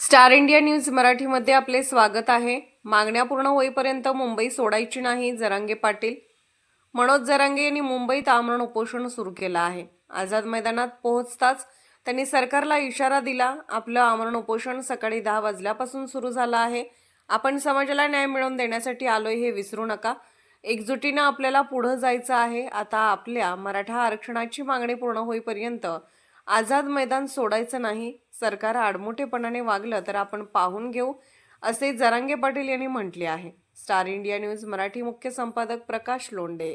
Star India news मराठीमध्ये आपले स्वागत आहे. मागण्या पूर्ण होईपर्यंत मुंबई सोडायची नाही जरांगे पाटील. मनोज जरांगे यांनी मुंबईत आमरण उपोषण सुरू केलं आहे. आझाद मैदानात पोहोचताच त्यांनी सरकारला इशारा दिला आपलं आमरण उपोषण सकाळी दहा वाजल्यापासून सुरू झालं आहे. आपण समाजाला न्याय मिळवून देण्यासाठी आलोय हे विसरू नका. एकजुटीनं आपल्याला पुढं जायचं आहे. आता आपल्या मराठा आरक्षणाची मागणी पूर्ण होईपर्यंत आझाद मैदान सोडायचं नाही सरकार आडमोठेपणाने वागलं तर आपण पाहून घेऊ असे जरांगे पाटील यांनी म्हटले आहे. स्टार इंडिया न्यूज मराठी मुख्य संपादक प्रकाश लोंडे